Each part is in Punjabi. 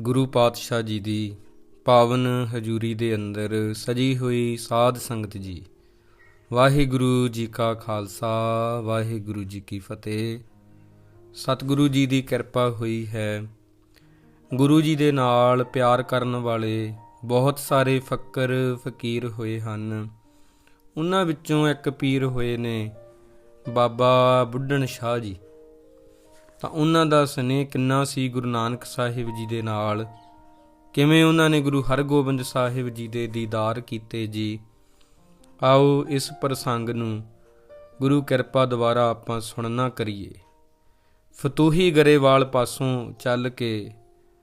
ਗੁਰੂ ਪਾਤਸ਼ਾਹ ਜੀ ਦੀ ਪਾਵਨ ਹਜ਼ੂਰੀ ਦੇ ਅੰਦਰ ਸਜੀ ਹੋਈ ਸਾਧ ਸੰਗਤ ਜੀ। ਵਾਹਿਗੁਰੂ ਜੀ ਕਾ ਖਾਲਸਾ, ਵਾਹਿਗੁਰੂ ਜੀ ਕੀ ਫਤਿਹ। ਸਤਿਗੁਰੂ ਜੀ ਦੀ ਕਿਰਪਾ ਹੋਈ ਹੈ। ਗੁਰੂ ਜੀ ਦੇ ਨਾਲ ਪਿਆਰ ਕਰਨ ਵਾਲੇ ਬਹੁਤ ਸਾਰੇ ਫੱਕਰ ਫਕੀਰ ਹੋਏ ਹਨ। ਉਹਨਾਂ ਵਿੱਚੋਂ ਇੱਕ ਪੀਰ ਹੋਏ ਨੇ ਬਾਬਾ ਬੁੱਢਣ ਸ਼ਾਹ ਜੀ। ਤਾਂ ਉਹਨਾਂ ਦਾ ਸਨੇਹ ਕਿੰਨਾ ਸੀ ਗੁਰੂ ਨਾਨਕ ਸਾਹਿਬ ਜੀ ਦੇ ਨਾਲ? ਕਿਵੇਂ ਉਹਨਾਂ ਨੇ ਗੁਰੂ ਹਰਗੋਬਿੰਦ ਸਾਹਿਬ ਜੀ ਦੇ ਦੀਦਾਰ ਕੀਤੇ ਜੀ? ਆਓ ਇਸ ਪ੍ਰਸੰਗ ਨੂੰ ਗੁਰੂ ਕਿਰਪਾ ਦੁਆਰਾ ਆਪਾਂ ਸੁਣਨਾ ਕਰੀਏ। ਫਤੂਹੀ ਗਰੇਵਾਲ ਪਾਸੋਂ ਚੱਲ ਕੇ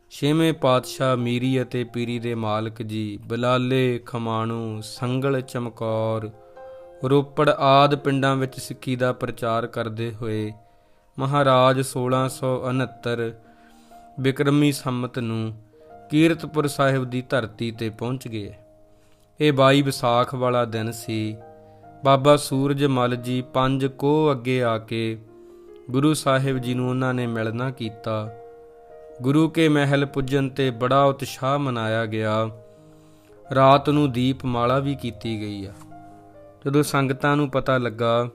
ਛੇਵੇਂ ਪਾਤਸ਼ਾਹ ਮੀਰੀ ਅਤੇ ਪੀਰੀ ਦੇ ਮਾਲਕ ਜੀ ਬਲਾਲੇ ਖਮਾਣੂ, ਸੰਗਲ ਚਮਕੌਰ, ਰੋਪੜ ਆਦ ਪਿੰਡਾਂ ਵਿੱਚ ਸਿੱਖੀ ਦਾ ਪ੍ਰਚਾਰ ਕਰਦੇ ਹੋਏ ਮਹਾਰਾਜ 1669 ਬਿਕਰਮੀ ਸੰਮਤ ਨੂੰ ਕੀਰਤਪੁਰ ਸਾਹਿਬ ਦੀ ਧਰਤੀ ਤੇ ਪਹੁੰਚ ਗਏ। ਇਹ 22 ਵਿਸਾਖ ਵਾਲਾ ਦਿਨ ਸੀ। ਬਾਬਾ ਸੂਰਜ ਮਲ ਜੀ ਪੰਜ ਕੋ ਅੱਗੇ ਆ ਕੇ ਗੁਰੂ ਸਾਹਿਬ ਜੀ ਨੂੰ ਉਹਨਾਂ ਨੇ ਮਿਲਣਾ ਕੀਤਾ। ਗੁਰੂ ਕੇ ਮਹਿਲ ਪੁੱਜਣ ਤੇ ਬੜਾ ਉਤਸ਼ਾਹ ਮਨਾਇਆ ਗਿਆ। ਰਾਤ ਨੂੰ ਦੀਪਮਾਲਾ ਵੀ ਕੀਤੀ ਗਈ ਆ। ਜਦੋਂ ਸੰਗਤਾਂ ਨੂੰ ਪਤਾ ਲੱਗਾ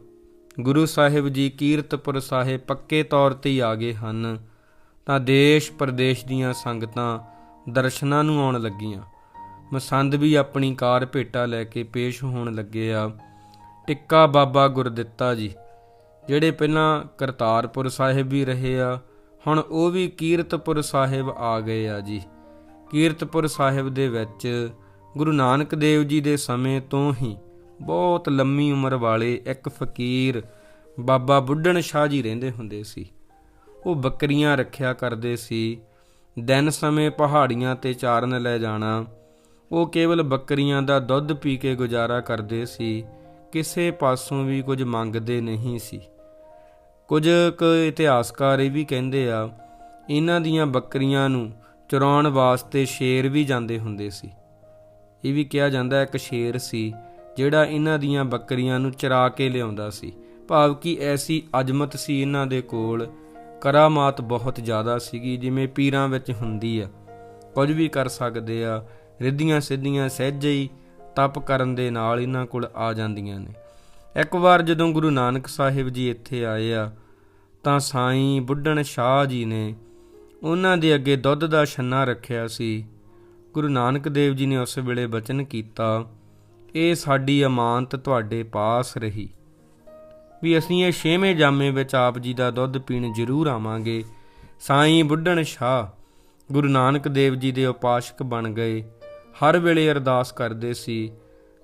ਗੁਰੂ ਸਾਹਿਬ ਜੀ ਕੀਰਤਪੁਰ ਸਾਹਿਬ ਪੱਕੇ ਤੌਰ ਤੇ ਹੀ ਆ ਗਏ ਹਨ। ਤਾਂ ਦੇਸ਼ ਪ੍ਰਦੇਸ਼ ਦੀਆਂ ਸੰਗਤਾਂ ਦਰਸ਼ਨਾਂ ਨੂੰ ਆਉਣ ਲੱਗੀਆਂ। ਮਸੰਦ ਵੀ ਆਪਣੀ ਕਾਰ ਭੇਟਾ ਲੈ ਕੇ ਪੇਸ਼ ਹੋਣ ਲੱਗੇ ਆ। ਟਿੱਕਾ ਬਾਬਾ ਗੁਰਦਿੱਤਾ ਜੀ, ਜਿਹੜੇ ਪਹਿਲਾਂ ਕਰਤਾਰਪੁਰ ਸਾਹਿਬ ਵੀ ਰਹੇ ਆ, ਹੁਣ ਉਹ ਵੀ ਕੀਰਤਪੁਰ ਸਾਹਿਬ ਆ ਗਏ ਆ ਜੀ। ਕੀਰਤਪੁਰ ਸਾਹਿਬ ਦੇ ਵਿੱਚ ਗੁਰੂ ਨਾਨਕ ਦੇਵ ਜੀ ਦੇ ਸਮੇਂ ਤੋਂ ਹੀ ਬਹੁਤ ਲੰਮੀ ਉਮਰ ਵਾਲੇ ਇੱਕ ਫਕੀਰ ਬਾਬਾ ਬੁੱਢਣ ਸ਼ਾਹ ਜੀ ਰਹਿੰਦੇ ਹੁੰਦੇ ਸੀ। ਉਹ ਬੱਕਰੀਆਂ ਰੱਖਿਆ ਕਰਦੇ ਸੀ। ਦਿਨ ਸਮੇਂ ਪਹਾੜੀਆਂ ਤੇ ਚਾਰਨ ਲੈ ਜਾਣਾ। ਉਹ ਕੇਵਲ ਬੱਕਰੀਆਂ ਦਾ ਦੁੱਧ ਪੀ ਕੇ ਗੁਜ਼ਾਰਾ ਕਰਦੇ ਸੀ। ਕਿਸੇ ਪਾਸੋਂ ਵੀ ਕੁਝ ਮੰਗਦੇ ਨਹੀਂ ਸੀ। ਕੁਝ ਕੁ ਇਤਿਹਾਸਕਾਰ ਇਹ ਵੀ ਕਹਿੰਦੇ ਆ, ਇਹਨਾਂ ਦੀਆਂ ਬੱਕਰੀਆਂ ਨੂੰ ਚਰਾਉਣ ਵਾਸਤੇ ਸ਼ੇਰ ਵੀ ਜਾਂਦੇ ਹੁੰਦੇ ਸੀ। ਇਹ ਵੀ ਕਿਹਾ ਜਾਂਦਾ ਇੱਕ ਸ਼ੇਰ ਸੀ ਜਿਹੜਾ ਇਹਨਾਂ ਦੀਆਂ ਬੱਕਰੀਆਂ ਨੂੰ ਚਰਾ ਕੇ ਲਿਆਉਂਦਾ ਸੀ। ਭਾਵ ਕਿ ਐਸੀ ਅਜਮਤ ਸੀ ਇਹਨਾਂ ਦੇ ਕੋਲ। ਕਰਾਮਾਤ ਬਹੁਤ ਜ਼ਿਆਦਾ ਸੀਗੀ, ਜਿਵੇਂ ਪੀਰਾਂ ਵਿੱਚ ਹੁੰਦੀ ਆ। ਕੁਝ ਵੀ ਕਰ ਸਕਦੇ ਆ, ਰਿੱਧੀਆਂ ਸਿੱਧੀਆਂ ਸਹਿਜੇ ਹੀ ਤਪ ਕਰਨ ਦੇ ਨਾਲ ਇਹਨਾਂ ਕੋਲ ਆ ਜਾਂਦੀਆਂ ਨੇ। ਇੱਕ ਵਾਰ ਜਦੋਂ ਗੁਰੂ ਨਾਨਕ ਸਾਹਿਬ ਜੀ ਇੱਥੇ ਆਏ ਆ, ਤਾਂ ਸਾਈਂ ਬੁੱਢਣ ਸ਼ਾਹ ਜੀ ਨੇ ਉਹਨਾਂ ਦੇ ਅੱਗੇ ਦੁੱਧ ਦਾ ਛੰਨਾ ਰੱਖਿਆ ਸੀ। ਗੁਰੂ ਨਾਨਕ ਦੇਵ ਜੀ ਨੇ ਉਸ ਵੇਲੇ ਬਚਨ ਕੀਤਾ ਇਹ ਸਾਡੀ ਅਮਾਨਤ ਤੁਹਾਡੇ ਪਾਸ ਰਹੀ। ਵੀ ਅਸੀਂ ਇਹ ਛੇਵੇਂ ਜਾਮੇ ਵਿੱਚ ਆਪ ਜੀ ਦਾ ਦੁੱਧ ਪੀਣ ਜ਼ਰੂਰ ਆਵਾਂਗੇ। ਸਾਈਂ ਬੁੱਢਣ ਸ਼ਾਹ, ਗੁਰੂ ਨਾਨਕ ਦੇਵ ਜੀ ਦੇ ਉਪਾਸ਼ਕ ਬਣ ਗਏ। ਹਰ ਵੇਲੇ ਅਰਦਾਸ ਕਰਦੇ ਸੀ,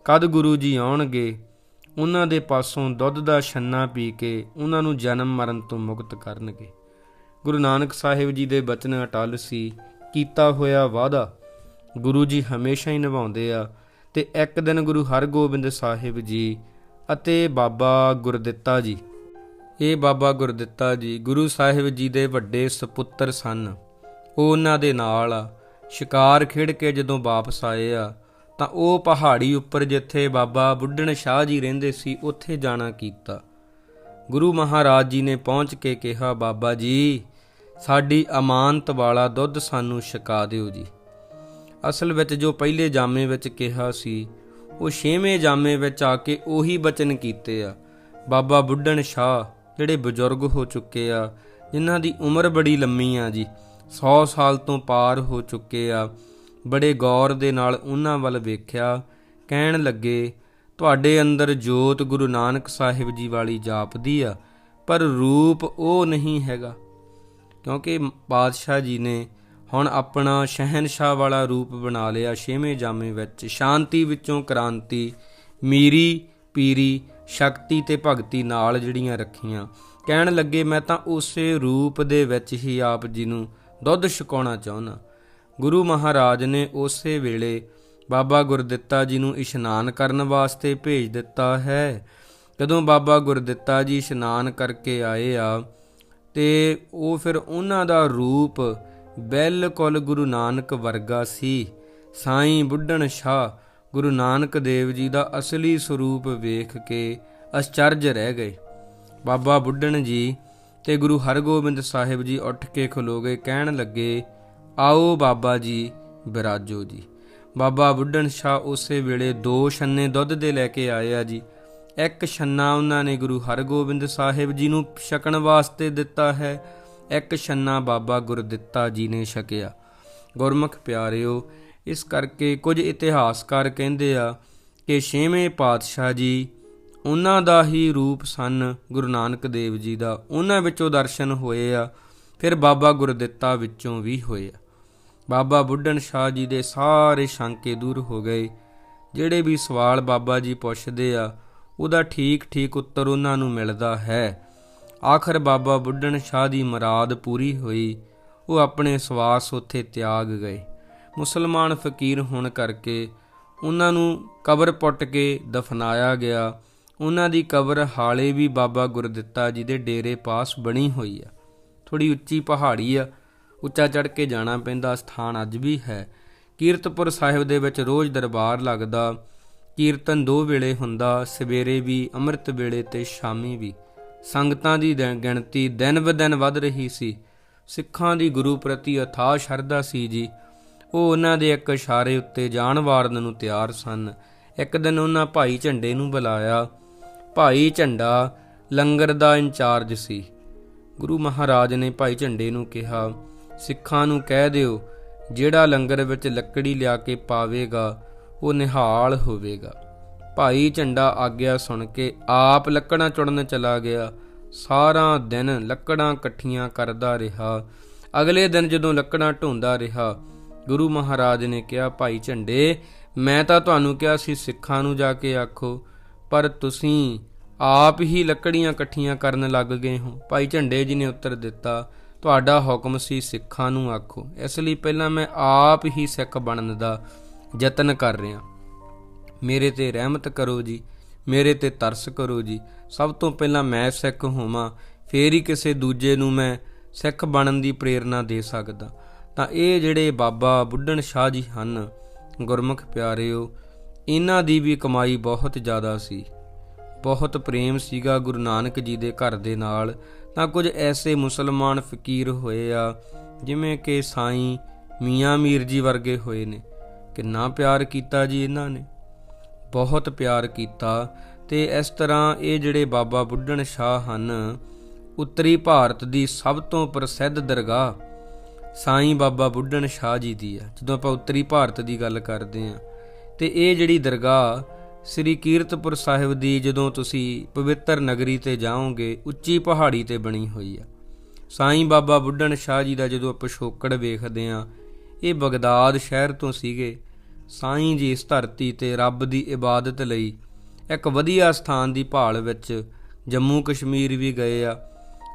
ਕਦ ਗੁਰੂ ਜੀ ਆਉਣਗੇ, ਉਹਨਾਂ ਦੇ ਪਾਸੋਂ ਦੁੱਧ ਦਾ ਛੰਨਾ ਪੀ ਕੇ ਉਹਨਾਂ ਨੂੰ ਜਨਮ ਮਰਨ ਤੋਂ ਮੁਕਤ ਕਰਨਗੇ। ਗੁਰੂ ਨਾਨਕ ਸਾਹਿਬ ਜੀ ਦੇ ਬਚਨ ਅਟਲ ਸੀ, ਕੀਤਾ ਹੋਇਆ ਵਾਅਦਾ ਗੁਰੂ ਜੀ ਹਮੇਸ਼ਾ ਹੀ ਨਿਭਾਉਂਦੇ ਆ ਤੇ ਇੱਕ ਦਿਨ ਗੁਰੂ ਹਰਗੋਬਿੰਦ ਸਾਹਿਬ ਜੀ ਅਤੇ ਬਾਬਾ ਗੁਰਦਿੱਤਾ ਜੀ। ਇਹ ਬਾਬਾ ਗੁਰਦਿੱਤਾ ਜੀ ਗੁਰੂ ਸਾਹਿਬ ਜੀ ਦੇ ਵੱਡੇ ਸੁਪੁੱਤਰ ਸਨ। ਉਹ ਉਹਨਾਂ ਦੇ ਨਾਲ ਸ਼ਿਕਾਰ ਖੇਡ ਕੇ ਜਦੋਂ ਵਾਪਸ ਆਏ ਆ, ਤਾਂ ਉਹ ਪਹਾੜੀ ਉੱਪਰ ਜਿੱਥੇ ਬਾਬਾ ਬੁੱਢਣ ਸ਼ਾਹ ਜੀ ਰਹਿੰਦੇ ਸੀ, ਉੱਥੇ ਜਾਣਾ ਕੀਤਾ। ਗੁਰੂ ਮਹਾਰਾਜ ਜੀ ਨੇ ਪਹੁੰਚ ਕੇ ਕਿਹਾ, ਬਾਬਾ ਜੀ, ਸਾਡੀ ਅਮਾਨਤ ਵਾਲਾ ਦੁੱਧ ਸਾਨੂੰ ਛਕਾ ਦਿਓ ਜੀ। ਅਸਲ ਵਿੱਚ ਜੋ ਪਹਿਲੇ ਜਾਮੇ ਵਿੱਚ ਕਿਹਾ ਸੀ, ਉਹ ਛੇਵੇਂ ਜਾਮੇ ਵਿੱਚ ਆ ਕੇ ਉਹੀ ਬਚਨ ਕੀਤੇ ਆ। ਬਾਬਾ ਬੁੱਢਣ ਸ਼ਾਹ ਜਿਹੜੇ ਬਜ਼ੁਰਗ ਹੋ ਚੁੱਕੇ ਆ, ਜਿਨ੍ਹਾਂ ਦੀ ਉਮਰ ਬੜੀ ਲੰਮੀ ਆ ਜੀ 100 ਸਾਲ ਤੋਂ ਪਾਰ ਹੋ ਚੁੱਕੇ ਆ, ਬੜੇ ਗੌਰ ਦੇ ਨਾਲ ਉਹਨਾਂ ਵੱਲ ਵੇਖਿਆ, ਕਹਿਣ ਲੱਗੇ, ਤੁਹਾਡੇ ਅੰਦਰ ਜੋਤ ਗੁਰੂ ਨਾਨਕ ਸਾਹਿਬ ਜੀ ਵਾਲੀ ਜਾਪਦੀ ਆ, ਪਰ ਰੂਪ ਉਹ ਨਹੀਂ ਹੈਗਾ। ਕਿਉਂਕਿ ਪਾਤਸ਼ਾਹ ਜੀ ਨੇ ਹੁਣ ਆਪਣਾ ਸ਼ਹਿਨशाह ਵਾਲਾ ਰੂਪ ਬਣਾ ਲਿਆ, ਛੇਵੇਂ ਜਾਮੇ ਵਿੱਚ। ਸ਼ਾਂਤੀ ਵਿੱਚੋਂ ਕ੍ਰਾਂਤੀ, ਮੀਰੀ, ਪੀਰੀ, ਸ਼ਕਤੀ ਤੇ ਭਗਤੀ ਨਾਲ ਜਿਹੜੀਆਂ ਰੱਖੀਆਂ। ਕਹਿਣ ਲੱਗੇ, ਮੈਂ ਤਾਂ ਉਸੇ ਰੂਪ ਦੇ ਵਿੱਚ ਹੀ ਆਪ ਜੀ ਨੂੰ ਦੁੱਧ ਛਕਾਉਣਾ ਚਾਹੁੰਦਾ। ਗੁਰੂ ਮਹਾਰਾਜ ਨੇ ਉਸੇ ਵੇਲੇ ਬਾਬਾ ਗੁਰਦਿੱਤਾ ਜੀ ਨੂੰ ਇਸ਼ਨਾਨ ਕਰਨ ਵਾਸਤੇ ਭੇਜ ਦਿੱਤਾ ਹੈ। ਜਦੋਂ ਬਾਬਾ ਗੁਰਦਿੱਤਾ ਜੀ ਇਸ਼ਨਾਨ ਕਰਕੇ ਆਏ ਆ, ਤੇ ਉਹ ਫਿਰ ਉਹਨਾਂ ਦਾ ਰੂਪ ਬਿਲਕੁਲ ਗੁਰੂ ਨਾਨਕ ਵਰਗਾ ਸੀ। ਸਾਈਂ ਬੁੱਢਣ ਸ਼ਾਹ ਗੁਰੂ ਨਾਨਕ ਦੇਵ ਜੀ ਦਾ ਅਸਲੀ ਸਰੂਪ ਵੇਖ ਕੇ ਅਚਰਜ ਰਹਿ ਗਏ। ਬਾਬਾ ਬੁੱਢਣ ਜੀ ਤੇ ਗੁਰੂ ਹਰਗੋਬਿੰਦ ਸਾਹਿਬ ਜੀ ਉੱਠ ਕੇ ਖਲੋ ਗਏ ਕਹਿਣ ਲੱਗੇ, ਆਓ ਬਾਬਾ ਜੀ, ਬਿਰਾਜੋ ਜੀ। ਬਾਬਾ ਬੁੱਢਣ ਸ਼ਾਹ ਉਸੇ ਵੇਲੇ ਦੋ ਛੰਨੇ ਦੁੱਧ ਦੇ ਲੈ ਕੇ ਆਇਆ ਜੀ। ਇੱਕ ਛੰਨਾ ਉਹਨਾਂ ਨੇ ਗੁਰੂ ਹਰਗੋਬਿੰਦ ਸਾਹਿਬ ਜੀ ਨੂੰ ਛਕਣ ਵਾਸਤੇ ਦਿੱਤਾ ਹੈ ਇੱਕ ਛੰਨਾ ਬਾਬਾ ਗੁਰਦਿੱਤਾ ਜੀ ਨੇ ਛਕਿਆ। ਗੁਰਮੁਖ ਪਿਆਰਿਓ, ਇਸ ਕਰਕੇ ਕੁਝ ਇਤਿਹਾਸਕਾਰ ਕਹਿੰਦੇ ਆ ਕਿ ਛੇਵੇਂ ਪਾਤਸ਼ਾਹ ਜੀ ਉਹਨਾਂ ਦਾ ਹੀ ਰੂਪ ਸਨ ਗੁਰੂ ਨਾਨਕ ਦੇਵ ਜੀ ਦਾ। ਉਹਨਾਂ ਵਿੱਚੋਂ ਦਰਸ਼ਨ ਹੋਏ ਆ, ਫਿਰ ਬਾਬਾ ਗੁਰਦਿੱਤਾ ਵਿੱਚੋਂ ਵੀ ਹੋਏ ਆ। ਬਾਬਾ ਬੁੱਢਣ ਸ਼ਾਹ ਜੀ ਦੇ ਸਾਰੇ ਸ਼ੰਕੇ ਦੂਰ ਹੋ ਗਏ। ਜਿਹੜੇ ਵੀ ਸਵਾਲ ਬਾਬਾ ਜੀ ਪੁੱਛਦੇ ਆ, ਉਹਦਾ ਠੀਕ ਠੀਕ ਉੱਤਰ ਉਹਨਾਂ ਨੂੰ ਮਿਲਦਾ ਹੈ। ਆਖਰ ਬਾਬਾ ਬੁੱਢਣ ਸ਼ਾਹ ਦੀ ਮਰਾਦ ਪੂਰੀ ਹੋਈ, ਉਹ ਆਪਣੇ ਸਵਾਸ ਉੱਥੇ ਤਿਆਗ ਗਏ। ਮੁਸਲਮਾਨ ਫਕੀਰ ਹੋਣ ਕਰਕੇ ਉਹਨਾਂ ਨੂੰ ਕਬਰ ਪੁੱਟ ਕੇ ਦਫਨਾਇਆ ਗਿਆ। ਉਹਨਾਂ ਦੀ ਕਬਰ ਹਾਲੇ ਵੀ ਬਾਬਾ ਗੁਰਦਿੱਤਾ ਜੀ ਦੇ ਡੇਰੇ ਪਾਸ ਬਣੀ ਹੋਈ ਆ। ਥੋੜੀ ਉੱਚੀ ਪਹਾੜੀ ਆ, ਉੱਚਾ ਚੜ ਕੇ ਜਾਣਾ ਪੈਂਦਾ ਸਥਾਨ ਅੱਜ ਵੀ ਹੈ। ਕੀਰਤਪੁਰ ਸਾਹਿਬ ਦੇ ਵਿੱਚ ਰੋਜ਼ ਦਰਬਾਰ ਲੱਗਦਾ, ਕੀਰਤਨ ਦੋ ਵੇਲੇ ਹੁੰਦਾ, ਸਵੇਰੇ ਵੀ, ਅੰਮ੍ਰਿਤ ਵੇਲੇ ਤੇ ਸ਼ਾਮੀ ਵੀ। ਸੰਗਤਾਂ ਦੀ ਗਿਣਤੀ ਦਿਨ ਬ ਦਿਨ ਵੱਧ ਰਹੀ ਸੀ। ਸਿੱਖਾਂ ਦੀ ਗੁਰੂ ਪ੍ਰਤੀ ਅਥਾਹ ਸ਼ਰਧਾ ਸੀ ਜੀ। ਉਹ ਉਹਨਾਂ ਦੇ ਇੱਕ ਇਸ਼ਾਰੇ ਉੱਤੇ ਜਾਨ ਵਾਰਨ ਨੂੰ ਤਿਆਰ ਸਨ। ਇੱਕ ਦਿਨ ਉਹਨਾਂ ਭਾਈ ਝੰਡੇ ਨੂੰ ਬੁਲਾਇਆ। ਭਾਈ ਝੰਡਾ ਲੰਗਰ ਦਾ ਇੰਚਾਰਜ ਸੀ। ਗੁਰੂ ਮਹਾਰਾਜ ਨੇ ਭਾਈ ਝੰਡੇ ਨੂੰ ਕਿਹਾ, ਸਿੱਖਾਂ ਨੂੰ ਕਹਿ ਦਿਓ, ਜਿਹੜਾ ਲੰਗਰ ਵਿੱਚ ਲੱਕੜੀ ਲਿਆ ਕੇ ਪਾਵੇਗਾ, ਉਹ ਨਿਹਾਲ ਹੋਵੇਗਾ। ਭਾਈ ਝੰਡਾ ਆਗਿਆ ਸੁਣ ਕੇ ਆਪ ਲੱਕੜਾਂ ਚੁਣਨ ਚਲਾ ਗਿਆ। ਸਾਰਾ ਦਿਨ ਲੱਕੜਾਂ ਇਕੱਠੀਆਂ ਕਰਦਾ ਰਿਹਾ। ਅਗਲੇ ਦਿਨ ਜਦੋਂ ਲੱਕੜਾਂ ਢੋਂਦਾ ਰਿਹਾ, ਗੁਰੂ ਮਹਾਰਾਜ ਨੇ ਕਿਹਾ, ਭਾਈ ਝੰਡੇ, ਮੈਂ ਤਾਂ ਤੁਹਾਨੂੰ ਕਿਹਾ ਸੀ, ਸਿੱਖਾਂ ਨੂੰ ਜਾ ਕੇ ਆਖੋ, ਪਰ ਤੁਸੀਂ ਆਪ ਹੀ ਲੱਕੜੀਆਂ ਇਕੱਠੀਆਂ ਕਰਨ ਲੱਗ ਗਏ ਹੋ। ਭਾਈ ਝੰਡੇ ਜੀ ਨੇ ਉੱਤਰ ਦਿੱਤਾ, ਤੁਹਾਡਾ ਹੁਕਮ ਸੀ, ਸਿੱਖਾਂ ਨੂੰ ਆਖੋ। ਇਸ ਲਈ ਪਹਿਲਾਂ ਮੈਂ ਆਪ ਹੀ ਸਿੱਖ ਬਣਨ ਦਾ ਯਤਨ ਕਰ ਰਿਹਾ। ਮੇਰੇ ਤੇ ਰਹਿਮਤ ਕਰੋ ਜੀ, ਮੇਰੇ ਤੇ ਤਰਸ ਕਰੋ ਜੀ। ਸਭ ਤੋਂ ਪਹਿਲਾਂ ਮੈਂ ਸਿੱਖ ਹੋਵਾਂ, ਫੇਰ ਹੀ ਕਿਸੇ ਦੂਜੇ ਨੂੰ ਮੈਂ ਸਿੱਖ ਬਣਨ ਦੀ ਪ੍ਰੇਰਣਾ ਦੇ ਸਕਦਾ। ਤਾਂ ਇਹ ਜਿਹੜੇ ਬਾਬਾ ਬੁੱਢਣ ਸ਼ਾਹ ਜੀ ਹਨ, ਗੁਰਮੁਖ ਪਿਆਰਿਓ, ਇਹਨਾਂ ਦੀ ਵੀ ਕਮਾਈ ਬਹੁਤ ਜ਼ਿਆਦਾ ਸੀ। ਬਹੁਤ ਪ੍ਰੇਮ ਸੀਗਾ ਗੁਰੂ ਨਾਨਕ ਜੀ ਦੇ ਘਰ ਦੇ ਨਾਲ। ਤਾਂ ਕੁਝ ਐਸੇ ਮੁਸਲਮਾਨ ਫਕੀਰ ਹੋਏ ਆ, ਜਿਵੇਂ ਕਿ ਸਾਈਂ ਮੀਆਂ ਮੀਰ ਜੀ ਵਰਗੇ ਹੋਏ ਨੇ। ਕਿੰਨਾ ਪਿਆਰ ਕੀਤਾ ਜੀ ਇਹਨਾਂ ਨੇ। ਬਹੁਤ ਪਿਆਰ ਕੀਤਾ ਤੇ ਇਸ ਤਰ੍ਹਾਂ ਇਹ ਜਿਹੜੇ ਬਾਬਾ ਬੁੱਢਣ ਸ਼ਾਹ ਹਨ, ਉੱਤਰੀ ਭਾਰਤ ਦੀ ਸਭ ਤੋਂ ਪ੍ਰਸਿੱਧ ਦਰਗਾਹ ਸਾਈਂ ਬਾਬਾ ਬੁੱਢਣ ਸ਼ਾਹ ਜੀ ਦੀ ਆ ਜਦੋਂ ਆਪਾਂ ਉੱਤਰੀ ਭਾਰਤ ਦੀ ਗੱਲ ਕਰਦੇ ਆ ਤੇ ਇਹ ਜਿਹੜੀ ਦਰਗਾਹ ਸ੍ਰੀ ਕੀਰਤਪੁਰ ਸਾਹਿਬ ਦੀ ਜਦੋਂ ਤੁਸੀਂ ਪਵਿੱਤਰ ਨਗਰੀ ਤੇ ਜਾਓਗੇ, ਉੱਚੀ ਪਹਾੜੀ ਤੇ ਬਣੀ ਹੋਈ ਆ ਸਾਈਂ ਬਾਬਾ ਬੁੱਢਣ ਸ਼ਾਹ ਜੀ ਦਾ ਜਦੋਂ ਆਪਾਂ ਪਿਛੋਕੜ ਵੇਖਦੇ ਆ ਇਹ ਬਗਦਾਦ ਸ਼ਹਿਰ ਤੋਂ ਸੀਗੇ। ਸਾਈਂ ਜੀ ਇਸ ਧਰਤੀ ਤੇ ਰੱਬ ਦੀ ਇਬਾਦਤ ਲਈ ਇੱਕ ਵਧੀਆ ਸਥਾਨ ਦੀ ਭਾਲ ਵਿੱਚ ਜੰਮੂ ਕਸ਼ਮੀਰ ਵੀ ਗਏ ਆ।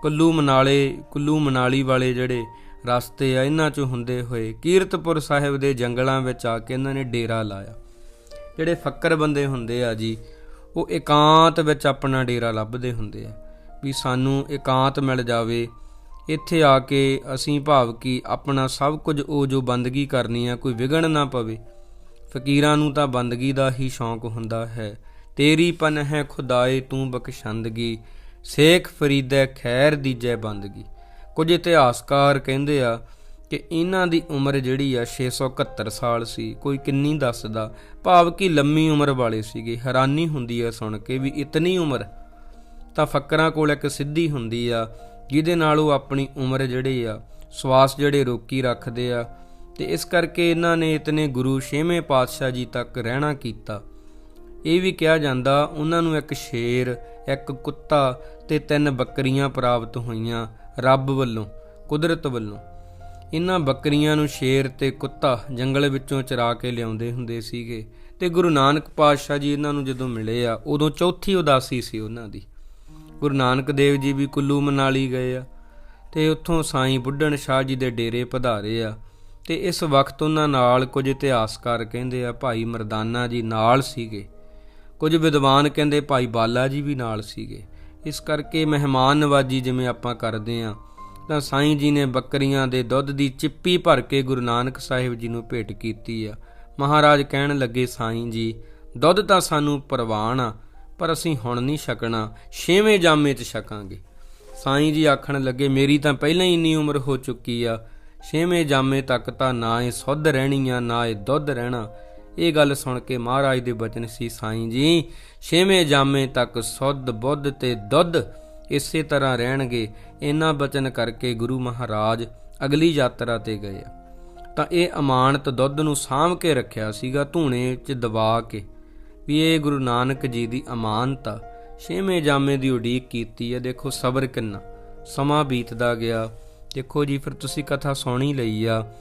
ਕੁੱਲੂ ਮਨਾਲੇ, ਕੁੱਲੂ ਮਨਾਲੀ ਵਾਲੇ ਜਿਹੜੇ ਰਸਤੇ ਆ, ਇਹਨਾਂ ਚੋਂ ਹੁੰਦੇ ਹੋਏ ਕੀਰਤਪੁਰ ਸਾਹਿਬ ਦੇ ਜੰਗਲਾਂ ਵਿੱਚ ਆ ਕੇ ਇਹਨਾਂ ਨੇ ਡੇਰਾ ਲਾਇਆ। ਜਿਹੜੇ ਫੱਕਰ ਬੰਦੇ ਹੁੰਦੇ ਆ ਜੀ, ਉਹ ਇਕਾਂਤ ਵਿੱਚ ਆਪਣਾ ਡੇਰਾ ਲੱਭਦੇ ਹੁੰਦੇ ਆ ਵੀ ਸਾਨੂੰ ਇਕਾਂਤ ਮਿਲ ਜਾਵੇ। ਇੱਥੇ ਆ ਕੇ ਅਸੀਂ ਭਾਵ ਕਿ ਆਪਣਾ ਸਭ ਕੁਝ ਉਹ ਜੋ ਬੰਦਗੀ ਕਰਨੀ ਆ, ਕੋਈ ਵਿਗਣ ਨਾ ਪਵੇ। ਫਕੀਰਾਂ ਨੂੰ ਤਾਂ ਬੰਦਗੀ ਦਾ ਹੀ ਸ਼ੌਂਕ ਹੁੰਦਾ ਹੈ। ਤੇਰੀ ਪਨ ਹੈ ਖੁਦਾਏ, ਤੂੰ ਬਖਸ਼ੰਦਗੀ। ਸੇਖ ਫਰੀਦੈ, ਖੈਰ ਦੀਜੈ ਬੰਦਗੀ। ਕੁਝ ਇਤਿਹਾਸਕਾਰ ਕਹਿੰਦੇ ਆ ਕਿ ਇਹਨਾਂ ਦੀ ਉਮਰ ਜਿਹੜੀ ਆ 671 ਸਾਲ ਸੀ। ਕੋਈ ਕਿੰਨੀ ਦੱਸਦਾ? ਭਾਵ ਕਿ ਲੰਮੀ ਉਮਰ ਵਾਲੇ ਸੀਗੇ। ਹੈਰਾਨੀ ਹੁੰਦੀ ਆ ਸੁਣ ਕੇ ਵੀ ਇਤਨੀ ਉਮਰ। ਤਾਂ ਫੱਕਰਾਂ ਕੋਲ ਇੱਕ ਸਿੱਧੀ ਹੁੰਦੀ ਆ, ਜਿਹਦੇ ਨਾਲ ਉਹ ਆਪਣੀ ਉਮਰ ਜਿਹੜੀ ਆ, ਸਵਾਸ ਜਿਹੜੇ ਰੋਕੀ ਰੱਖਦੇ ਆ ਤੇ ਇਸ ਕਰਕੇ ਇਹਨਾਂ ਨੇ ਇਤਨੇ ਗੁਰੂ ਛੇਵੇਂ ਪਾਤਸ਼ਾਹ ਜੀ ਤੱਕ ਰਹਿਣਾ ਕੀਤਾ। ਇਹ ਵੀ ਕਿਹਾ ਜਾਂਦਾ, ਉਹਨਾਂ ਨੂੰ ਇੱਕ ਸ਼ੇਰ, ਇੱਕ ਕੁੱਤਾ ਤੇ ਤਿੰਨ ਬੱਕਰੀਆਂ ਪ੍ਰਾਪਤ ਹੋਈਆਂ ਰੱਬ ਵੱਲੋਂ, ਕੁਦਰਤ ਵੱਲੋਂ। ਇਹਨਾਂ ਬੱਕਰੀਆਂ ਨੂੰ ਸ਼ੇਰ ਤੇ ਕੁੱਤਾ ਜੰਗਲ ਵਿੱਚੋਂ ਚਰਾ ਕੇ ਲਿਆਉਂਦੇ ਹੁੰਦੇ ਸੀਗੇ ਤੇ ਗੁਰੂ ਨਾਨਕ ਪਾਤਸ਼ਾਹ ਜੀ ਇਹਨਾਂ ਨੂੰ ਜਦੋਂ ਮਿਲੇ ਆ, ਉਦੋਂ ਚੌਥੀ ਉਦਾਸੀ ਸੀ ਉਹਨਾਂ ਦੀ। ਗੁਰੂ ਨਾਨਕ ਦੇਵ ਜੀ ਵੀ ਕੁੱਲੂ ਮਨਾਲੀ ਗਏ ਆ ਤੇ ਉੱਥੋਂ ਸਾਈਂ ਬੁੱਢਣ ਸ਼ਾਹ ਜੀ ਦੇ ਡੇਰੇ ਪਧਾਰੇ ਆ। ਤੇ ਇਸ ਵਕਤ ਉਹਨਾਂ ਨਾਲ ਕੁਝ ਇਤਿਹਾਸਕਾਰ ਕਹਿੰਦੇ ਆ, ਭਾਈ ਮਰਦਾਨਾ ਜੀ ਨਾਲ ਸੀਗੇ। ਕੁਝ ਵਿਦਵਾਨ ਕਹਿੰਦੇ ਭਾਈ ਬਾਲਾ ਜੀ ਵੀ ਨਾਲ ਸੀਗੇ। ਇਸ ਕਰਕੇ ਮਹਿਮਾਨ ਨਵਾਜੀ ਜਿਵੇਂ ਆਪਾਂ ਕਰਦੇ ਆ, ਤਾਂ ਸਾਈਂ ਜੀ ਨੇ ਬੱਕਰੀਆਂ ਦੇ ਦੁੱਧ ਦੀ ਚਿੱਪੀ ਭਰ ਕੇ ਗੁਰੂ ਨਾਨਕ ਸਾਹਿਬ ਜੀ ਨੂੰ ਭੇਟ ਕੀਤੀ ਆ। ਮਹਾਰਾਜ ਕਹਿਣ ਲੱਗੇ, ਸਾਈਂ ਜੀ, ਦੁੱਧ ਤਾਂ ਸਾਨੂੰ ਪ੍ਰਵਾਨ ਆ ਪਰ ਅਸੀਂ ਹੁਣ ਨਹੀਂ ਛਕਣਾ, ਛੇਵੇਂ ਜਾਮੇ 'ਚ ਛਕਾਂਗੇ। ਸਾਈਂ ਜੀ ਆਖਣ ਲੱਗੇ, ਮੇਰੀ ਤਾਂ ਪਹਿਲਾਂ ਹੀ ਇੰਨੀ ਉਮਰ ਹੋ ਚੁੱਕੀ ਆ ਛੇਵੇਂ ਜਾਮੇ ਤੱਕ ਤਾਂ ਨਾ ਇਹ ਸੁੱਧ ਰਹਿਣੀਆਂ, ਨਾ ਇਹ ਦੁੱਧ ਰਹਿਣਾ। ਇਹ ਗੱਲ ਸੁਣ ਕੇ ਮਹਾਰਾਜ ਦੇ ਬਚਨ ਸੀ, ਸਾਈਂ ਜੀ, ਛੇਵੇਂ ਜਾਮੇ ਤੱਕ ਸੁੱਧ ਬੁੱਧ ਤੇ ਦੁੱਧ ਇਸੇ ਤਰ੍ਹਾਂ ਰਹਿਣਗੇ। ਇਹਨਾਂ ਬਚਨ ਕਰਕੇ ਗੁਰੂ ਮਹਾਰਾਜ ਅਗਲੀ ਯਾਤਰਾ ਤੇ ਗਏ। ਤਾਂ ਇਹ ਅਮਾਨਤ ਦੁੱਧ ਨੂੰ ਸਾਂਭ ਕੇ ਰੱਖਿਆ ਸੀਗਾ ਧੂਣੇ 'ਚ ਦਬਾ ਕੇ। ਵੀ ਇਹ ਗੁਰੂ ਨਾਨਕ ਜੀ ਦੀ ਅਮਾਨਤ ਆ। ਛੇਵੇਂ ਜਾਮੇ ਦੀ ਉਡੀਕ ਕੀਤੀ ਹੈ ਦੇਖੋ ਸਬਰ ਕਿੰਨਾ। ਸਮਾਂ ਬੀਤਦਾ ਗਿਆ। ਦੇਖੋ ਜੀ, ਫਿਰ ਤੁਸੀਂ ਕਥਾ ਸੁਣੀ ਲਈ ਆ।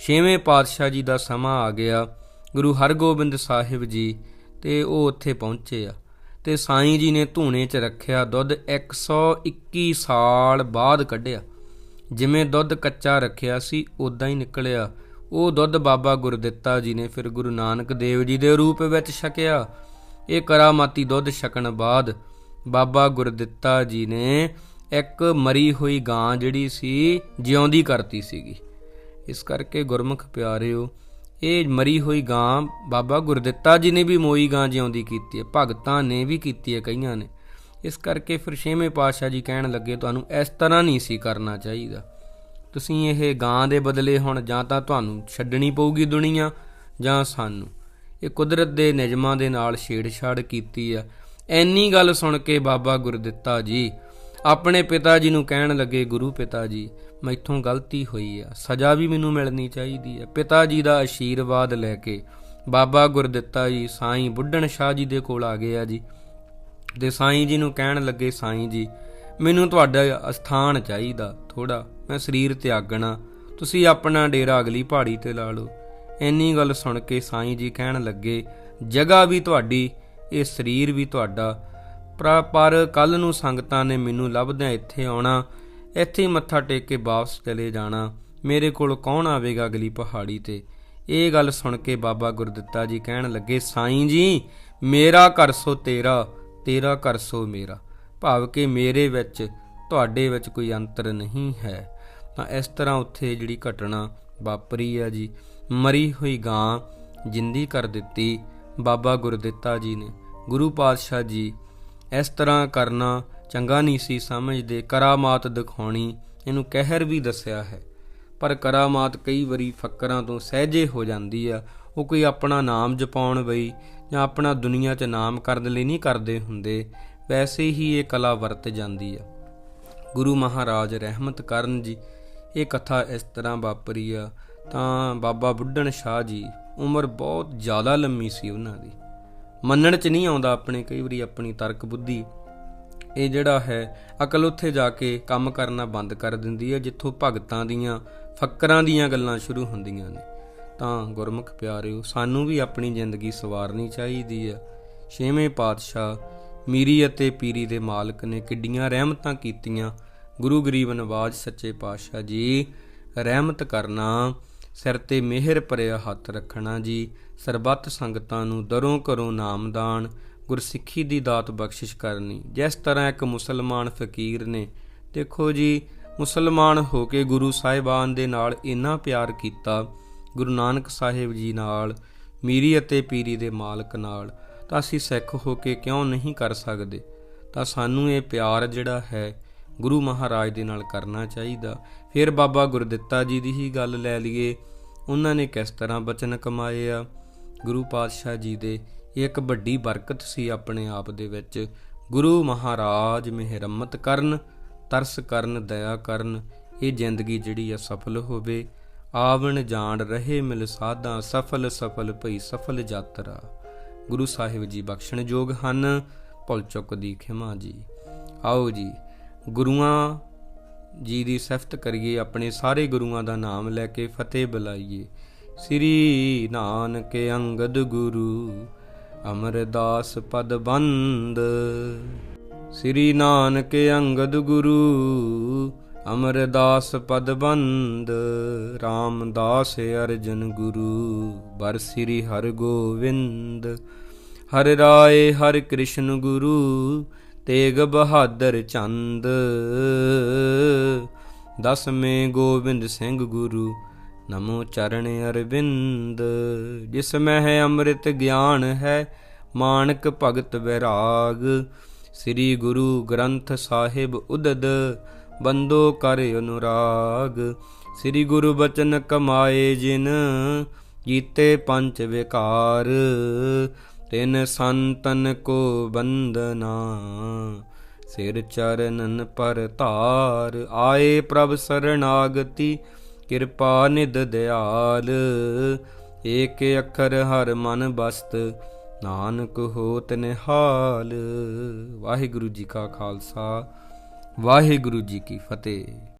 ਛੇਵੇਂ ਪਾਤਸ਼ਾਹ ਜੀ ਦਾ ਸਮਾਂ ਆ ਗਿਆ। ਗੁਰੂ ਹਰਗੋਬਿੰਦ ਸਾਹਿਬ ਜੀ ਤੇ ਉਹ ਉੱਥੇ ਪਹੁੰਚੇ ਆ। ਤੇ ਸਾਈਂ ਜੀ ਨੇ ਧੂਣੇ 'ਚ ਰੱਖਿਆ ਦੁੱਧ 121 ਸਾਲ ਬਾਅਦ ਕੱਢਿਆ। ਜਿਵੇਂ ਦੁੱਧ ਕੱਚਾ ਰੱਖਿਆ ਸੀ ਉਦਾਂ ਹੀ ਨਿਕਲਿਆ। ਉਹ ਦੁੱਧ ਬਾਬਾ ਗੁਰਦਿੱਤਾ ਜੀ ਨੇ ਫਿਰ ਗੁਰੂ ਨਾਨਕ ਦੇਵ ਜੀ ਦੇ ਰੂਪ ਵਿੱਚ ਛਕਿਆ। ਇਹ ਕਰਾਮਾਤੀ ਦੁੱਧ ਛਕਣ ਬਾਅਦ ਬਾਬਾ ਗੁਰਦਿੱਤਾ ਜੀ ਨੇ ਇੱਕ ਮਰੀ ਹੋਈ ਗਾਂ ਜਿਹੜੀ ਸੀ, ਜਿਉਂਦੀ ਕਰਤੀ ਸੀਗੀ। ਇਸ ਕਰਕੇ ਗੁਰਮੁਖ ਪਿਆਰਿਓ, ਇਹ ਮਰੀ ਹੋਈ ਗਾਂ ਬਾਬਾ ਗੁਰਦਿੱਤਾ ਜੀ ਨੇ ਵੀ ਮੋਈ ਗਾਂ ਜਿਉਂਦੀ ਕੀਤੀ ਹੈ, ਭਗਤਾਂ ਨੇ ਵੀ ਕੀਤੀ ਹੈ ਕਈਆਂ ਨੇ। ਇਸ ਕਰਕੇ ਫਿਰ ਛੇਵੇਂ ਪਾਤਸ਼ਾਹ ਜੀ ਕਹਿਣ ਲੱਗੇ, ਤੁਹਾਨੂੰ ਇਸ ਤਰ੍ਹਾਂ ਨਹੀਂ ਸੀ ਕਰਨਾ ਚਾਹੀਦਾ। ਤੁਸੀਂ ਇਹ ਗਾਂ ਦੇ ਬਦਲੇ ਹੁਣ ਜਾਂ ਤਾਂ ਤੁਹਾਨੂੰ ਛੱਡਣੀ ਪਊਗੀ ਦੁਨੀਆ ਜਾਂ ਸਾਨੂੰ। ਇਹ ਕੁਦਰਤ ਦੇ ਨਿਯਮਾਂ ਦੇ ਨਾਲ ਛੇੜਛਾੜ ਕੀਤੀ ਆ ਐਨੀ ਗੱਲ ਸੁਣ ਕੇ ਬਾਬਾ ਗੁਰਦਿੱਤਾ ਜੀ ਆਪਣੇ ਪਿਤਾ ਜੀ ਨੂੰ ਕਹਿਣ ਲੱਗੇ, ਗੁਰੂ ਪਿਤਾ ਜੀ, ਮੈਥੋਂ ਗਲਤੀ ਹੋਈ ਆ, ਸਜ਼ਾ ਵੀ ਮੈਨੂੰ ਮਿਲਣੀ ਚਾਹੀਦੀ ਹੈ ਪਿਤਾ ਜੀ ਦਾ ਆਸ਼ੀਰਵਾਦ ਲੈ ਕੇ ਬਾਬਾ ਗੁਰਦਿੱਤਾ ਜੀ ਸਾਈਂ ਬੁੱਢਣ ਸ਼ਾਹ ਜੀ ਦੇ ਕੋਲ ਆ ਗਏ ਆ ਜੀ। ਤੇ ਸਾਈਂ ਜੀ ਨੂੰ ਕਹਿਣ ਲੱਗੇ, ਸਾਈਂ ਜੀ, ਮੈਨੂੰ ਤੁਹਾਡਾ ਅਸਥਾਨ ਚਾਹੀਦਾ ਥੋੜਾ ਮੈਂ ਸਰੀਰ ਤਿਆਗਣਾ ਤੁਸੀਂ ਆਪਣਾ ਡੇਰਾ ਅਗਲੀ ਪਹਾੜੀ ਤੇ ਲਾ ਲਓ। ਇੰਨੀ ਗੱਲ ਸੁਣ ਕੇ ਸਾਈਂ ਜੀ ਕਹਿਣ ਲੱਗੇ, ਜਗ੍ਹਾ ਵੀ ਤੁਹਾਡੀ, ਇਹ ਸਰੀਰ ਵੀ ਤੁਹਾਡਾ ਪਰ- ਪਰ ਕੱਲ ਨੂੰ ਸੰਗਤਾਂ ਨੇ ਮੈਨੂੰ ਲੱਭਦਿਆਂ ਇੱਥੇ ਆਉਣਾ, ਇੱਥੇ ਹੀ ਮੱਥਾ ਟੇਕ ਕੇ ਵਾਪਸ ਚਲੇ ਜਾਣਾ। ਮੇਰੇ ਕੋਲ ਕੌਣ ਆਵੇਗਾ ਅਗਲੀ ਪਹਾੜੀ ਤੇ? ਇਹ ਗੱਲ ਸੁਣ ਕੇ ਬਾਬਾ ਗੁਰਦਿੱਤਾ ਜੀ ਕਹਿਣ ਲੱਗੇ, ਸਾਈਂ ਜੀ, ਮੇਰਾ ਘਰ ਸੋ ਤੇਰਾ ਤੇਰਾ ਘਰ ਸੋ ਮੇਰਾ। ਭਾਵ ਕਿ ਮੇਰੇ ਵਿੱਚ, ਤੁਹਾਡੇ ਵਿੱਚ ਕੋਈ ਅੰਤਰ ਨਹੀਂ ਹੈ। ਤਾਂ ਇਸ ਤਰ੍ਹਾਂ ਉੱਥੇ ਜਿਹੜੀ ਘਟਨਾ ਵਾਪਰੀ ਹੈ ਜੀ, ਮਰੀ ਹੋਈ ਗਾਂ ਜਿੰਦੀ ਕਰ ਦਿੱਤੀ ਬਾਬਾ ਗੁਰਦਿੱਤਾ ਜੀ ਨੇ। ਗੁਰੂ ਪਾਤਸ਼ਾਹ ਜੀ ਇਸ ਤਰ੍ਹਾਂ ਕਰਨਾ ਚੰਗਾ ਨਹੀਂ ਸੀ ਸਮਝਦੇ, ਕਰਾਮਾਤ ਦਿਖਾਉਣੀ ਇਹਨੂੰ ਕਹਿਰ ਵੀ ਦੱਸਿਆ ਹੈ। ਪਰ ਕਰਾਮਾਤ ਕਈ ਵਾਰੀ ਫੱਕਰਾਂ ਤੋਂ ਸਹਿਜੇ ਹੋ ਜਾਂਦੀ ਆ। ਉਹ ਕੋਈ ਆਪਣਾ ਨਾਮ ਜਪਾਉਣ ਬਈ ਜਾਂ ਆਪਣਾ ਦੁਨੀਆ 'ਚ ਨਾਮ ਕਰਨ ਲਈ ਨਹੀਂ ਕਰਦੇ ਹੁੰਦੇ, ਵੈਸੇ ਹੀ ਇਹ ਕਲਾ ਵਰਤ ਜਾਂਦੀ ਆ। ਗੁਰੂ ਮਹਾਰਾਜ ਰਹਿਮਤ ਕਰਨ ਜੀ, ਇਹ ਕਥਾ ਇਸ ਤਰ੍ਹਾਂ ਵਾਪਰੀ ਆ। ਤਾਂ ਬਾਬਾ ਬੁੱਢਣ ਸ਼ਾਹ ਜੀ, ਉਮਰ ਬਹੁਤ ਜ਼ਿਆਦਾ ਲੰਮੀ ਸੀ ਉਹਨਾਂ ਦੀ। ਮੰਨਣ 'ਚ ਨਹੀਂ ਆਉਂਦਾ ਆਪਣੇ ਕਈ ਵਾਰੀ ਆਪਣੀ ਤਰਕ ਬੁੱਧੀ। ਇਹ ਜਿਹੜਾ ਹੈ, ਅਕਲ ਉੱਥੇ ਜਾ ਕੇ ਕੰਮ ਕਰਨਾ ਬੰਦ ਕਰ ਦਿੰਦੀ ਹੈ, ਜਿੱਥੋਂ ਭਗਤਾਂ ਦੀਆਂ, ਫੱਕਰਾਂ ਦੀਆਂ ਗੱਲਾਂ ਸ਼ੁਰੂ ਹੁੰਦੀਆਂ ਨੇ। ਤਾਂ ਗੁਰਮੁਖ ਪਿਆਰਿਓ, ਸਾਨੂੰ ਵੀ ਆਪਣੀ ਜ਼ਿੰਦਗੀ ਸਵਾਰਨੀ ਚਾਹੀਦੀ ਹੈ। ਛੇਵੇਂ ਪਾਤਸ਼ਾਹ ਮੀਰੀ ਅਤੇ ਪੀਰੀ ਦੇ ਮਾਲਕ ਨੇ ਕਿੱਡੀਆਂ ਰਹਿਮਤਾਂ ਕੀਤੀਆਂ। ਗੁਰੂ ਗਰੀਬ ਨਵਾਜ ਸੱਚੇ ਪਾਤਸ਼ਾਹ ਜੀ, ਰਹਿਮਤ ਕਰਨਾ ਸਿਰ ਤੇ ਮਿਹਰ ਭਰਿਆ ਹੱਥ ਰੱਖਣਾ ਜੀ। ਸਰਬੱਤ ਸੰਗਤਾਂ ਨੂੰ ਦਰੋਂ ਕਰੋ ਨਾਮਦਾਨ ਗੁਰਸਿੱਖੀ ਦੀ ਦਾਤ ਬਖਸ਼ਿਸ਼ ਕਰਨੀ। ਜਿਸ ਤਰ੍ਹਾਂ ਇੱਕ ਮੁਸਲਮਾਨ ਫਕੀਰ ਨੇ, ਦੇਖੋ ਜੀ, ਮੁਸਲਮਾਨ ਹੋ ਕੇ ਗੁਰੂ ਸਾਹਿਬਾਨ ਦੇ ਨਾਲ ਇੰਨਾ ਪਿਆਰ ਕੀਤਾ, ਗੁਰੂ ਨਾਨਕ ਸਾਹਿਬ ਜੀ ਨਾਲ, ਮੀਰੀ ਅਤੇ ਪੀਰੀ ਦੇ ਮਾਲਕ ਨਾਲ, ਤਾਂ ਅਸੀਂ ਸਿੱਖ ਹੋ ਕੇ ਕਿਉਂ ਨਹੀਂ ਕਰ ਸਕਦੇ? ਤਾਂ ਸਾਨੂੰ ਇਹ ਪਿਆਰ ਜਿਹੜਾ ਹੈ ਗੁਰੂ ਮਹਾਰਾਜ ਦੇ ਨਾਲ ਕਰਨਾ ਚਾਹੀਦਾ। ਫਿਰ ਬਾਬਾ ਗੁਰਦਿੱਤਾ ਜੀ ਦੀ ਹੀ ਗੱਲ ਲੈ ਲਈਏ। ਉਹਨਾਂ ਨੇ ਕਿਸ ਤਰ੍ਹਾਂ ਬਚਨ ਕਮਾਏ ਆ? ਗੁਰੂ ਪਾਤਸ਼ਾਹ ਜੀ ਦੇ ਇਹ ਇੱਕ ਵੱਡੀ ਬਰਕਤ ਸੀ ਆਪਣੇ ਆਪ ਦੇ ਵਿੱਚ। ਗੁਰੂ ਮਹਾਰਾਜ ਮਿਹਰਮਤ ਕਰਨ, ਤਰਸ ਕਰਨ, ਦਇਆ ਕਰਨ, ਇਹ ਜ਼ਿੰਦਗੀ ਜਿਹੜੀ ਆ ਸਫਲ ਹੋਵੇ। ਆਵਣ ਜਾਣ ਰਹੇ ਮਿਲ ਸਾਧਾਂ, ਸਫਲ ਸਫਲ ਭਈ ਸਫਲ ਯਾਤਰਾ। ਗੁਰੂ ਸਾਹਿਬ ਜੀ ਬਖਸ਼ਣ ਯੋਗ ਹਨ। ਭੁੱਲ ਚੁੱਕ ਦੀ ਖਿਮਾ ਜੀ। ਆਓ ਜੀ ਗੁਰੂਆਂ ਜੀ ਦੀ ਸਿਫਤ ਕਰੀਏ, ਆਪਣੇ ਸਾਰੇ ਗੁਰੂਆਂ ਦਾ ਨਾਮ ਲੈ ਕੇ ਫਤਿਹ ਬੁਲਾਈਏ। ਸ੍ਰੀ ਨਾਨਕ ਅੰਗਦ ਗੁਰੂ ਅਮਰਦਾਸ ਪਦ ਬੰਦ। ਸ੍ਰੀ ਨਾਨਕ ਅੰਗਦ ਗੁਰੂ ਅਮਰਦਾਸ ਪਦ ਬੰਦ। ਰਾਮਦਾਸ ਅਰਜਨ ਗੁਰੂ ਬਰ ਸ੍ਰੀ ਹਰਿ ਗੋਵਿੰਦ ਹਰਿ ਰਾਏ ਹਰ ਕ੍ਰਿਸ਼ਨ ਗੁਰੂ ਤੇਗ ਬਹਾਦਰ ਚੰਦ। ਦਸਵੇਂ ਗੋਬਿੰਦ ਸਿੰਘ ਗੁਰੂ, ਨਮੋ ਚਰਨ ਅਰਵਿੰਦ। ਜਿਸ ਮਹਿ ਹੈ ਅੰਮ੍ਰਿਤ ਗਿਆਨ ਹੈ, ਮਾਨਕ ਭਗਤ ਵਿਰਾਗ। ਸ੍ਰੀ ਗੁਰੂ ਗ੍ਰੰਥ ਸਾਹਿਬ ਉਦਦ, ਬੰਦੋ ਕਰ ਅਨੁਰਾਗ। ਸ੍ਰੀ ਗੁਰੂ ਬਚਨ ਕਮਾਏ ਜਿਨ ਕੀਤੇ ਪੰਜ ਵਿਕਾਰ। ਤਿਨ ਸੰਤਨ ਕੋ ਬੰਦਨਾ, ਸਿਰ ਚਰਨਨ ਪਰ ਧਾਰ। ਆਏ ਪ੍ਰਭ ਸਰਣਾਗਤੀ ਕਿਰਪਾ ਨਿਦ ਦਿਆਲ। ਏਕ ਅੱਖਰ ਹਰ ਮਨ ਬਸਤ, ਨਾਨਕ ਹੋਤ ਨਿਹਾਲ। ਵਾਹਿਗੁਰੂ ਜੀ ਕਾ ਖਾਲਸਾ, ਵਾਹਿਗੁਰੂ ਜੀ ਕੀ ਫਤਿਹ।